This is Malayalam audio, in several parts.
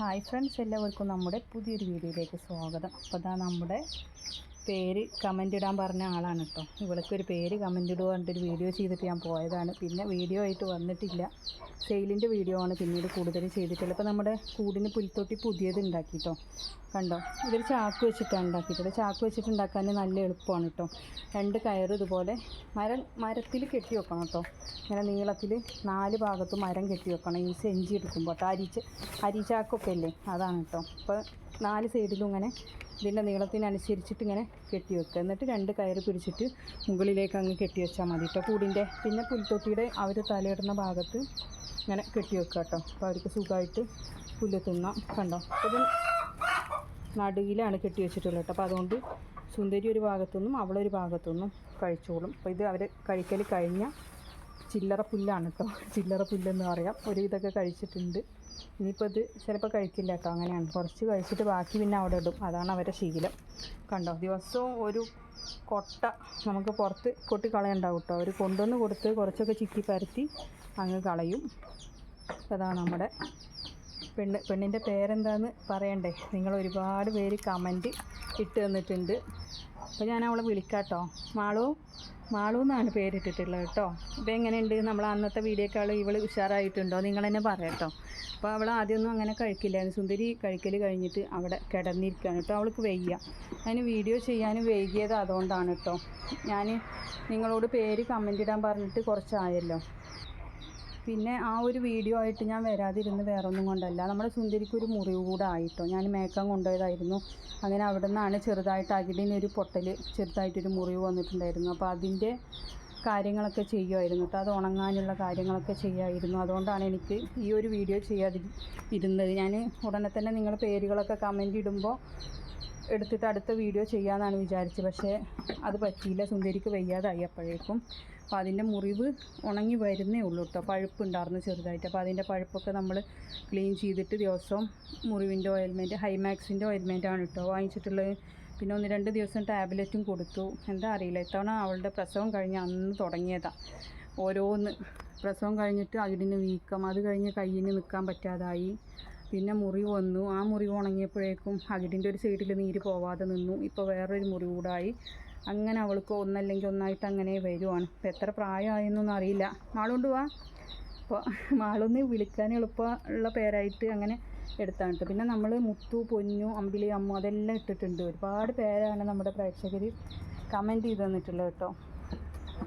ഹായ് ഫ്രണ്ട്സ് എല്ലാവർക്കും നമ്മുടെ പുതിയൊരു വീഡിയോയിലേക്ക് സ്വാഗതം. അപ്പോൾ നമ്മുടെ പേര് കമന്റ് ഇടാൻ പറഞ്ഞ ആളാണ് കേട്ടോ ഇവൾക്കൊരു പേര് കമന്റ് ഇടുക പറഞ്ഞിട്ടൊരു വീഡിയോ ചെയ്തിട്ട് ഞാൻ പോയതാണ്. പിന്നെ വീഡിയോ ആയിട്ട് വന്നിട്ടില്ല. സെയിലിന്റെ വീഡിയോ ആണ് പിന്നീട് കൂടുതൽ ചെയ്തിട്ടുള്ളത്. ഇപ്പോൾ നമ്മുടെ കൂടിന് പുൽത്തൊട്ടി പുതിയത് ഉണ്ടാക്കി കേട്ടോ കണ്ടോ? ഇതൊരു ചാക്ക് വെച്ചിട്ടാണ് ഉണ്ടാക്കിയിട്ടുള്ളത്. ചാക്ക് വെച്ചിട്ട് ഉണ്ടാക്കാൻ നല്ല എളുപ്പമാണ് കേട്ടോ രണ്ട് കയറ് ഇതുപോലെ മരം മരത്തിൽ കെട്ടി വെക്കണം കേട്ടോ ഇങ്ങനെ നീളത്തിൽ നാല് ഭാഗത്തും മരം കെട്ടി വെക്കണം. ഈ സെഞ്ചി എടുക്കുമ്പോൾ കേട്ടോ അരിച്ച് അരിച്ചാക്കൊക്കെ അല്ലേ അതാണ് കേട്ടോ അപ്പോൾ നാല് സൈഡിലും ഇങ്ങനെ ഇതിന്റെ നീളത്തിനനുസരിച്ചിട്ട് ഇങ്ങനെ കെട്ടി വെക്കുക. എന്നിട്ട് രണ്ട് കയർ പിടിച്ചിട്ട് മുകളിലേക്ക് അങ്ങ് കെട്ടി വെച്ചാൽ മതി കേട്ടോ കൂടിന്റെ. പിന്നെ പുൽത്തൊട്ടിയുടെ അവർ തലയിടുന്ന ഭാഗത്ത് ഇങ്ങനെ കെട്ടി വെക്കുക കേട്ടോ. അപ്പോൾ അവർക്ക് സുഖമായിട്ട് പുല്ല് തിന്നാം കണ്ടോ? ഇത് നടുവിലാണ് കെട്ടി വെച്ചിട്ടുള്ളത് കേട്ടോ. അപ്പോൾ അതുകൊണ്ട് സുന്ദരി ഒരു ഭാഗത്തുനിന്നും അവളൊരു ഭാഗത്തുനിന്നും കഴിച്ചോളും. അപ്പോൾ ഇത് അവർ കഴിക്കൽ കഴിഞ്ഞ ചില്ലറ പുല്ലാണ് കേട്ടോ ചില്ലറ പുല്ലെന്ന് പറയാം. ഒരു ഇതൊക്കെ കഴിച്ചിട്ടുണ്ട്. ഇനിയിപ്പോൾ ഇത് ചിലപ്പോൾ കഴിക്കില്ല കേട്ടോ അങ്ങനെയാണ്. കുറച്ച് കഴിച്ചിട്ട് ബാക്കി പിന്നെ അവിടെ ഇടും. അതാണ് അവരുടെ ശീലം. കണ്ടോ? ദിവസവും ഒരു കൊട്ട നമുക്ക് പുറത്ത് കൊട്ടി കളയുണ്ടാവും കേട്ടോ അവർ കൊണ്ടുവന്ന് കൊടുത്ത് കുറച്ചൊക്കെ ചിക്കി പരത്തി അങ്ങ് കളയും. അതാണ് നമ്മുടെ പെണ്ണ്. പെണ്ണിന്റെ പേരെന്താന്ന് പറയണ്ടേ? നിങ്ങൾ ഒരുപാട് പേര് കമന്റ് ഇട്ട് തന്നിട്ടുണ്ട്. അപ്പോൾ ഞാൻ അവളെ വിളിക്കാട്ടോ. മാളു മാളു എന്നാണ് പേരിട്ടിട്ടുള്ളത് കേട്ടോ ഇപ്പം എങ്ങനെയുണ്ട്? നമ്മൾ അന്നത്തെ വീഡിയോക്കാൾ ഇവൾ ഉഷാറായിട്ടുണ്ടോ? നിങ്ങൾ തന്നെ പറയട്ടോ. അപ്പോൾ അവൾ ആദ്യമൊന്നും അങ്ങനെ കഴിക്കില്ലായിരുന്നു. സുന്ദരി കഴിക്കൽ കഴിഞ്ഞിട്ട് അവിടെ കിടന്നിരിക്കുകയാണ് കേട്ടോ അവൾക്ക് വയ്യ. അതിന് വീഡിയോ ചെയ്യാനും വൈകിയത് അതുകൊണ്ടാണ് കേട്ടോ ഞാൻ നിങ്ങളോട് പേര് കമന്റ് ഇടാൻ പറഞ്ഞിട്ട് കുറച്ചായല്ലോ. പിന്നെ ആ ഒരു വീഡിയോ ആയിട്ട് ഞാൻ വരാതിരുന്ന് വേറൊന്നും കൊണ്ടല്ല. നമ്മുടെ സുന്ദരിക്ക് ഒരു മുറിവ് കൂടെ ആയിട്ടോ ഞാൻ മേക്കം കൊണ്ടുപോയതായിരുന്നു. അങ്ങനെ അവിടെ നിന്നാണ് ചെറുതായിട്ട് അകിടിനൊരു പൊട്ടൽ ചെറുതായിട്ടൊരു മുറിവ് വന്നിട്ടുണ്ടായിരുന്നു. അപ്പോൾ അതിന്റെ കാര്യങ്ങളൊക്കെ ചെയ്യുമായിരുന്നു കേട്ടോ അത് ഉണങ്ങാനുള്ള കാര്യങ്ങളൊക്കെ ചെയ്യുമായിരുന്നു അതുകൊണ്ടാണ് എനിക്ക് ഈ ഒരു വീഡിയോ ചെയ്യാതി ഇരുന്നത് ഞാൻ ഉടനെ തന്നെ നിങ്ങൾ പേരുകളൊക്കെ കമന്റ് ഇടുമ്പോൾ എടുത്തിട്ട് അടുത്ത വീഡിയോ ചെയ്യാമെന്നാണ് വിചാരിച്ചത്. പക്ഷേ അത് പറ്റിയില്ല. സുന്ദരിക്ക് വയ്യാതായി അപ്പോഴേക്കും. അപ്പോൾ അതിന്റെ മുറിവ് ഉണങ്ങി വരുന്നേ ഉള്ളൂ കേട്ടോ. പഴുപ്പുണ്ടായിരുന്നു ചെറുതായിട്ട്. അപ്പോൾ അതിന്റെ പഴുപ്പൊക്കെ നമ്മൾ ക്ലീൻ ചെയ്തിട്ട് ദിവസവും മുറിവിന്റെ ഓയിൽമെന്റ് ഹൈമാക്സിന്റെ ഓയിൽമെന്റാണ് കേട്ടോ വാങ്ങിച്ചിട്ടുള്ളത്. പിന്നെ ഒന്ന് രണ്ട് ദിവസം ടാബ്ലറ്റും കൊടുത്തു. എന്താ അറിയില്ല. ഇത്തവണ അവളുടെ പ്രസവം കഴിഞ്ഞ് അന്ന് തുടങ്ങിയതാണ് ഓരോന്ന് പ്രസവം കഴിഞ്ഞിട്ട് അകിടിന് വീക്കം അത് കഴിഞ്ഞ് കയ്യിന് നിൽക്കാൻ പറ്റാതായി. പിന്നെ മുറിവ് വന്നു. ആ മുറിവ് ഉണങ്ങിയപ്പോഴേക്കും അകിടിന്റെ ഒരു സൈഡിൽ നീര് പോവാതെ നിന്നു. ഇപ്പോൾ വേറൊരു മുറി കൂടായി. അങ്ങനെ അവൾക്ക് ഒന്നല്ലെങ്കിൽ ഒന്നായിട്ട് അങ്ങനെ വരുവാണ്. ഇപ്പം എത്ര പ്രായമായെന്നൊന്നും അറിയില്ല. മാളുകൊണ്ട് വാ. അപ്പോൾ മാളൊന്ന് വിളിക്കാൻ എളുപ്പമുള്ള പേരായിട്ട് അങ്ങനെ എടുത്താണ് പിന്നെ നമ്മൾ മുത്തു പൊന്നു അമ്പിളി അമ്മു അതെല്ലാം ഇട്ടിട്ടുണ്ട്. ഒരുപാട് പേരാണ് നമ്മുടെ പ്രേക്ഷകർ കമന്റ് ചെയ്ത് തന്നിട്ടുള്ളത് കേട്ടോ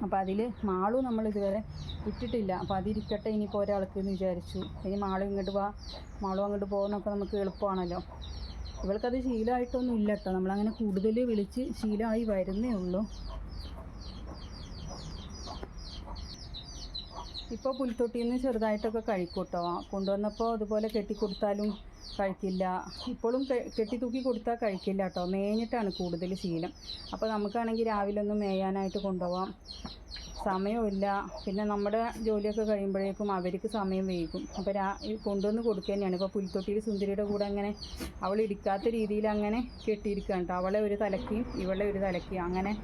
അപ്പോൾ അതിൽ മാളു നമ്മൾ ഇതുവരെ ഇട്ടിട്ടില്ല. അപ്പോൾ അതിരിക്കട്ടെ ഇനിയിപ്പോൾ ഒരാൾക്ക് എന്ന് വിചാരിച്ചു. ഇനി മാളു ഇങ്ങോട്ട് വാ. മാളു അങ്ങോട്ട് പോകുന്നൊക്കെ നമുക്ക് എളുപ്പമാണല്ലോ. ഇവൾക്കത് ശീലമായിട്ടൊന്നും ഇല്ല കേട്ടോ. നമ്മളങ്ങനെ കൂടുതൽ വിളിച്ച് ശീലമായി വരുന്നേ ഉള്ളൂ. ഇപ്പോൾ പുൽത്തൊട്ടിയിൽ നിന്ന് ചെറുതായിട്ടൊക്കെ കഴിക്കൂട്ടോ കേട്ടോ. കൊണ്ടുവന്നപ്പോൾ അതുപോലെ കെട്ടിക്കൊടുത്താലും കഴിക്കില്ല. ഇപ്പോഴും കെട്ടി തൂക്കി കൊടുത്താൽ കഴിക്കില്ല കേട്ടോ മേഞ്ഞിട്ടാണ് കൂടുതൽ ശീലം. അപ്പോൾ നമുക്കാണെങ്കിൽ രാവിലെ ഒന്ന് മേയാനായിട്ട് കൊണ്ടുപോകാം സമയമില്ല പിന്നെ നമ്മുടെ ജോലിയൊക്കെ കഴിയുമ്പോഴേക്കും അവർക്ക് സമയം വൈകും. അപ്പോൾ രാ കൊണ്ടുവന്ന് കൊടുക്കുക തന്നെയാണ്. ഇപ്പോൾ പുൽത്തൊട്ടിയിൽ സുന്ദരിയുടെ കൂടെ അങ്ങനെ അവൾ ഇടിക്കാത്ത രീതിയിൽ അങ്ങനെ കെട്ടിയിരിക്കുകയാണ് കേട്ടോ. അവളെ ഒരു തലക്കിയും ഇവളെ ഒരു തലക്കിയും അങ്ങനെ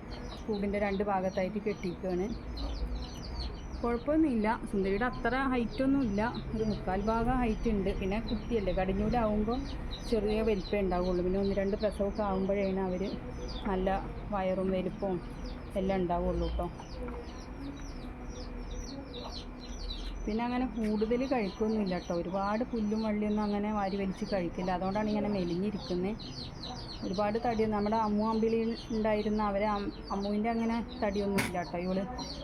കൂടിന്റെ രണ്ട് ഭാഗത്തായിട്ട് കെട്ടിയിരിക്കുകയാണ്. കുഴപ്പമൊന്നുമില്ല. സുന്ദരിയുടെ അത്ര ഹൈറ്റൊന്നും ഇല്ല ഒരു മുക്കാൽ ഭാഗം ഹൈറ്റ് ഉണ്ട്. പിന്നെ കുട്ടിയല്ലേ കടിഞ്ഞൂലാവുമ്പോൾ ചെറിയ വലിപ്പം ഉണ്ടാവുള്ളൂ. പിന്നെ ഒന്ന് രണ്ട് പ്രസവമൊക്കെ ആകുമ്പോഴാണ് അവർ നല്ല വയറും വലിപ്പവും എല്ലാം ഉണ്ടാവുള്ളൂ കേട്ടോ പിന്നെ അങ്ങനെ കൂടുതൽ കഴിക്കൊന്നുമില്ല കേട്ടോ ഒരുപാട് പുല്ലും വള്ളിയൊന്നും അങ്ങനെ വാരി വലിച്ച് കഴിക്കില്ല. അതുകൊണ്ടാണ് ഇങ്ങനെ മെലിഞ്ഞിരിക്കുന്നത് ഒരുപാട് തടി നമ്മുടെ അമ്മു അമ്പിളി ഉണ്ടായിരുന്ന അവരെ അമ്മുവിന്റെ അങ്ങനെ തടിയൊന്നും ഇല്ല കേട്ടോ ഇവൾ.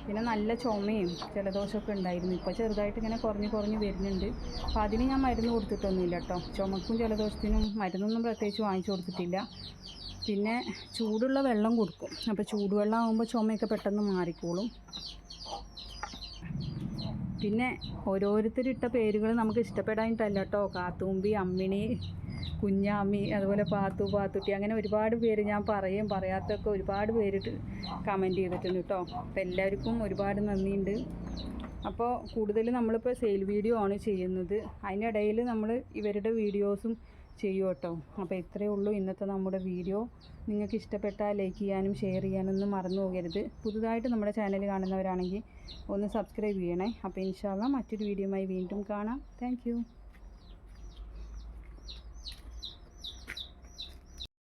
പിന്നെ നല്ല ചുമയും ജലദോഷമൊക്കെ ഉണ്ടായിരുന്നു. ഇപ്പോൾ ചെറുതായിട്ട് ഇങ്ങനെ കുറഞ്ഞ് കുറഞ്ഞ് വരുന്നുണ്ട്. അപ്പോൾ അതിന് ഞാൻ മരുന്ന് കൊടുത്തിട്ടൊന്നുമില്ല കേട്ടോ. ചുമക്കും ജലദോഷത്തിനും മരുന്നൊന്നും പ്രത്യേകിച്ച് വാങ്ങിച്ചു കൊടുത്തിട്ടില്ല. പിന്നെ ചൂടുള്ള വെള്ളം കൊടുക്കും. അപ്പോൾ ചൂടുവെള്ളം ആകുമ്പോൾ ചുമയൊക്കെ പെട്ടെന്ന് മാറിക്കോളും. പിന്നെ ഓരോരുത്തരിട്ട പേരുകൾ നമുക്ക് ഇഷ്ടപ്പെടാനിട്ടല്ല കേട്ടോ. കാത്തുമ്പി അമ്മിണി കുഞ്ഞാമ്മി അതുപോലെ പാത്തു പാത്തുട്ടി അങ്ങനെ ഒരുപാട് പേര് ഞാൻ പറയും പറയാത്തൊക്കെ ഒരുപാട് പേര് കമന്റ് ചെയ്തിട്ടുണ്ട് കേട്ടോ അപ്പോൾ എല്ലാവർക്കും ഒരുപാട് നന്ദിയുണ്ട്. അപ്പോൾ കൂടുതൽ നമ്മളിപ്പോൾ സെയിൽ വീഡിയോ ആണ് ചെയ്യുന്നത്. അതിനിടയിൽ നമ്മൾ ഇവരുടെ വീഡിയോസും ചെയ്യും കേട്ടോ അപ്പോൾ ഇത്രയേ ഉള്ളൂ ഇന്നത്തെ നമ്മുടെ വീഡിയോ നിങ്ങൾക്ക് ഇഷ്ടപ്പെട്ടാൽ ലൈക്ക് ചെയ്യാനും ഷെയർ ചെയ്യാനൊന്നും മറന്നു പോകരുത്. പുതുതായിട്ട് നമ്മുടെ ചാനൽ കാണുന്നവരാണെങ്കിൽ ഒന്ന് സബ്സ്ക്രൈബ് ചെയ്യണേ. അപ്പോൾ ഇൻഷാല്ല മറ്റൊരു വീഡിയോയുമായി വീണ്ടും കാണാം. താങ്ക്